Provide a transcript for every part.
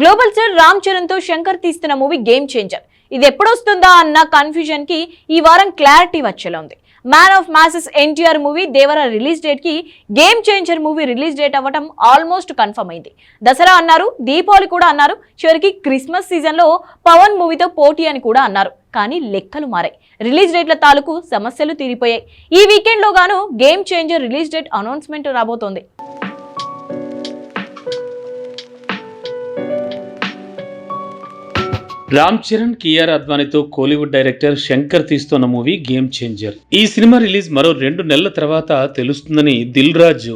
Global star Ram చరణ్తో శంకర్ తీస్తున్న movie game changer ఇది ఎప్పుడొస్తుందా అన్న కన్ఫ్యూజన్కి ఈ వారం క్లారిటీ వచ్చేలా ఉంది. Man of masses NTR movie Devara release డేట్కి game changer movie release date అవ్వటం ఆల్మోస్ట్ కన్ఫర్మ్ అయింది. దసరా అన్నారు దీపావళి కూడా అన్నారు చివరికి క్రిస్మస్ సీజన్లో పవన్ మూవీతో పోటీ అని కూడా అన్నారు. కానీ లెక్కలు మారాయి. రిలీజ్ డేట్ల తాలూకు సమస్యలు తీరిపోయాయి. ఈ వీకెండ్లో గాను game changer release date announcement రాబోతోంది. రామ్ చరణ్ కియార్ అద్వానీతో కోలీవుడ్ డైరెక్టర్ శంకర్ తీస్తున్న మూవీ గేమ్ చేంజర్ ఈ సినిమా రిలీజ్ మరో రెండు నెలల తర్వాత తెలుస్తుందని దిల్ రాజు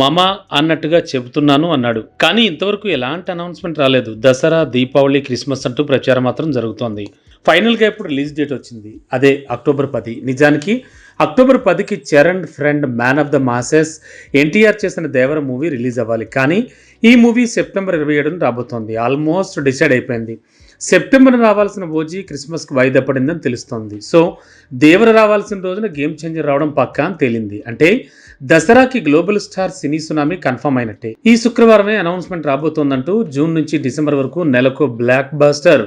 మమ అన్నట్టుగా చెబుతున్నాను అన్నాడు. కానీ ఇంతవరకు ఎలాంటి అనౌన్స్మెంట్ రాలేదు. దసరా దీపావళి క్రిస్మస్ అంటూ ప్రచారం మాత్రం జరుగుతోంది. ఫైనల్గా ఇప్పుడు రిలీజ్ డేట్ వచ్చింది. అదే అక్టోబర్ పది. నిజానికి అక్టోబర్ పదికి Charan friend man of the masses NTR చేసిన దేవర మూవీ రిలీజ్ అవ్వాలి. కానీ ఈ మూవీ సెప్టెంబర్ ఇరవై ఏడున రాబోతోంది. ఆల్మోస్ట్ డిసైడ్ అయిపోయింది. సెప్టెంబర్ రావాల్సిన ఓజీ క్రిస్మస్కి వాయిదా పడిందని తెలుస్తోంది. సో దేవర రావాల్సిన రోజున గేమ్ చేంజర్ రావడం పక్కా అని తేలింది. అంటే దసరాకి గ్లోబల్ స్టార్ సినీ సునామీ కన్ఫర్మ్ అయినట్టే. ఈ శుక్రవారమే అనౌన్స్మెంట్ రాబోతోందంటూ జూన్ నుంచి డిసెంబర్ వరకు నెలకు బ్లాక్ బాస్టర్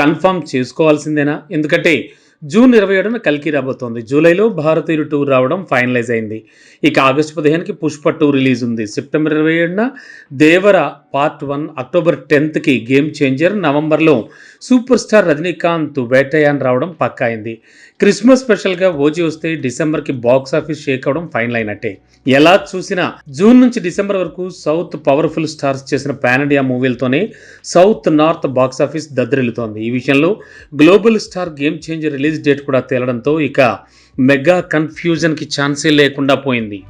కన్ఫర్మ్ చేసుకోవాల్సిందేనా? ఎందుకంటే జూన్ ఇరవై ఏడున కల్కి రాబోతోంది. జూలైలో భారతీయుడు టూర్ రావడం ఫైనలైజ్ అయింది. ఇక ఆగస్టు పదిహేనుకి పుష్ప టూ రిలీజ్ ఉంది. సెప్టెంబర్ ఇరవై ఏడున దేవర పార్ట్ వన్ అక్టోబర్ టెన్త్కి గేమ్ చేంజర్. నవంబర్లో సూపర్ స్టార్ రజనీకాంత్ వేటయాన్ రావడం పక్కా అయింది క్రిస్మస్ స్పెషల్గా ఓజీ వస్తే డిసెంబర్కి బాక్స్ ఆఫీస్ షేక్ అవడం ఫైనల్ అయినట్టే ఎలా చూసినా జూన్ నుంచి డిసెంబర్ వరకు సౌత్ పవర్ఫుల్ స్టార్స్ చేసిన పాన్ ఇండియా మూవీలతోనే సౌత్ నార్త్ బాక్స్ ఆఫీస్ దద్దరిల్లుతోంది. ఈ విషయంలో global star game changer release date కూడా తేలడంతో ఇక మెగా కన్ఫ్యూజన్కి ఛాన్సే లేకుండా పోయింది.